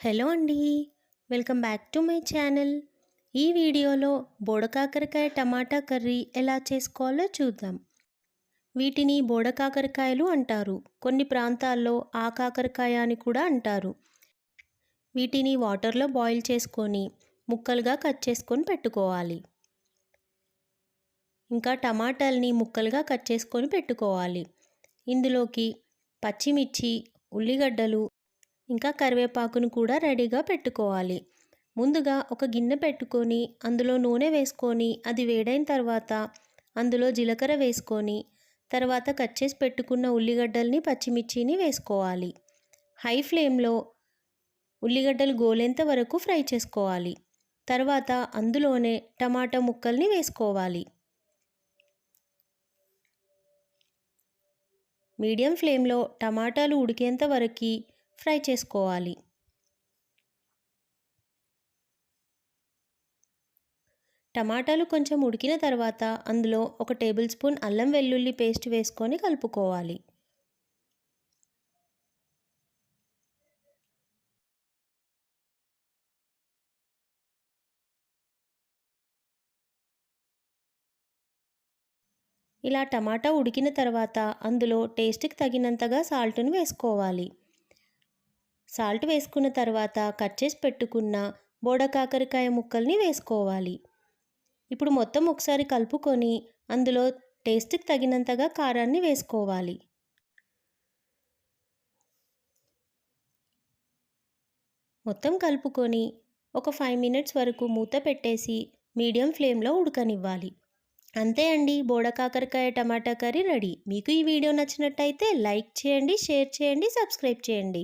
Hello అండి. Welcome back to my channel. ఈ వీడియోలో బోడకాకరకాయ టమాటా కర్రీ ఎలా చేసుకోవాలో చూద్దాం. వీటిని బోడకాకరకాయలు అంటారు. కొన్ని ప్రాంతాల్లో ఆ కాకరకాయ అని కూడా అంటారు. వీటిని వాటర్లో బాయిల్ చేసుకొని ముక్కలుగా కట్ చేసుకొని పెట్టుకోవాలి. ఇంకా టమాటాలని ముక్కలుగా కట్ చేసుకొని పెట్టుకోవాలి. ఇందులోకి పచ్చిమిర్చి ఉల్లిగడ్డలు ఇంకా కరివేపాకును కూడా రెడీగా పెట్టుకోవాలి. ముందుగా ఒక గిన్నె పెట్టుకొని అందులో నూనె వేసుకొని అది వేడైన తర్వాత అందులో జీలకర్ర వేసుకొని తర్వాత కట్ చేసి పెట్టుకున్న ఉల్లిగడ్డల్ని పచ్చిమిర్చిని వేసుకోవాలి. హై ఫ్లేమ్లో ఉల్లిగడ్డలు గోలేంత వరకు ఫ్రై చేసుకోవాలి. తర్వాత అందులోనే టమాటా ముక్కల్ని వేసుకోవాలి. మీడియం ఫ్లేమ్లో టమాటాలు ఉడికేంత వరకు ఫ్రై చేసుకోవాలి. టమాటాలు కొంచెం ఉడికిన తర్వాత అందులో ఒక టేబుల్ స్పూన్ అల్లం వెల్లుల్లి పేస్ట్ వేసుకొని కలుపుకోవాలి. ఇలా టమాటా ఉడికిన తర్వాత అందులో టేస్ట్కి తగినంతగా సాల్ట్ను వేసుకోవాలి. సాల్ట్ వేసుకున్న తర్వాత కట్ చేసి పెట్టుకున్న బోడకాకరకాయ ముక్కల్ని వేసుకోవాలి. ఇప్పుడు మొత్తం ఒకసారి కలుపుకొని అందులో టేస్ట్కి తగినంతగా కారాన్ని వేసుకోవాలి. మొత్తం కలుపుకొని ఒక ఫైవ్ మినిట్స్ వరకు మూత పెట్టేసి మీడియం ఫ్లేమ్లో ఉడకనివ్వాలి. అంతే అండి బోడ కాకరకాయ టమాటా కర్రీ రెడీ. మీకు ఈ వీడియో నచ్చినట్టయితే లైక్ చేయండి షేర్ చేయండి సబ్స్క్రైబ్ చేయండి.